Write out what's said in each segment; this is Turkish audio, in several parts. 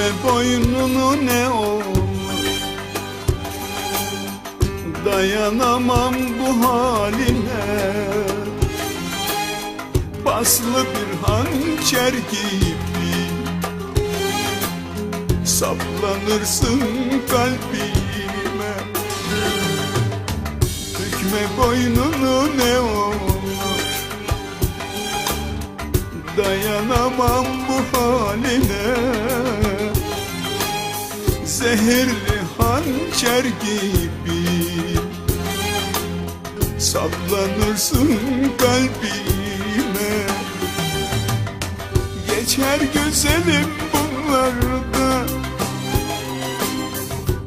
Bükme boynunu ne olur Dayanamam bu haline Paslı bir hançer gibi Saplanırsın kalbime. Bükme boynunu ne olur Dayanamam bu haline Zehirli hançer gibi. Saplanırsın kalbime. Geçer güzelim bunlarda.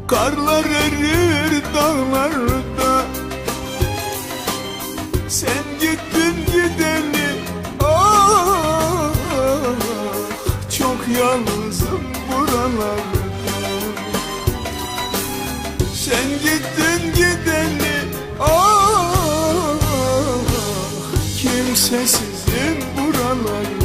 Karlar erir dağlarda. Sen gittin gideli Sen gittin gideli Ah. Kimsesizim buralarda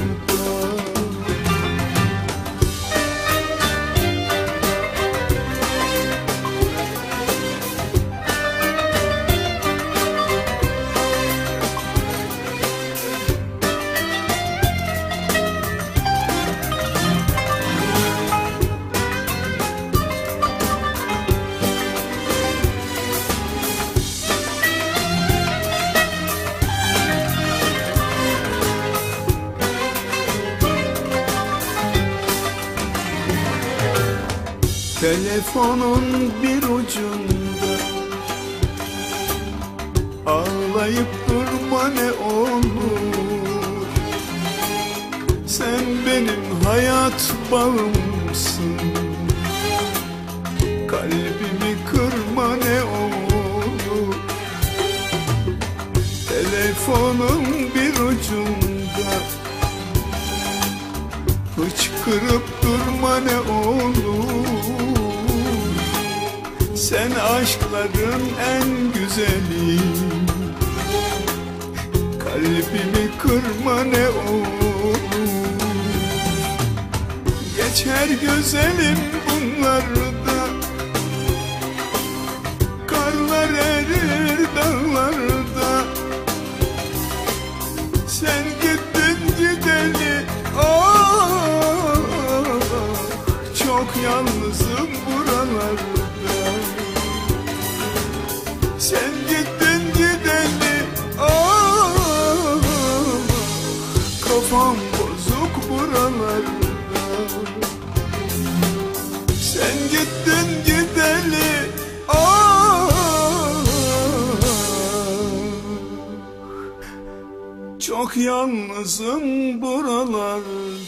Telefonun bir ucunda. Ağlayıp durma ne olur. Sen benim hayat bağımsın. Kalbimi kırma ne olur. Telefonun bir ucunda. Hıçkırıp durma ne olur Sen aşkların en güzeli. Kalbimi kırma ne olur. Geçer güzelim bunlarda Karlar erir dağlarda Sen gittin gideli. Ah, Çok yalnızım buralarda Çok yalnızım buralarda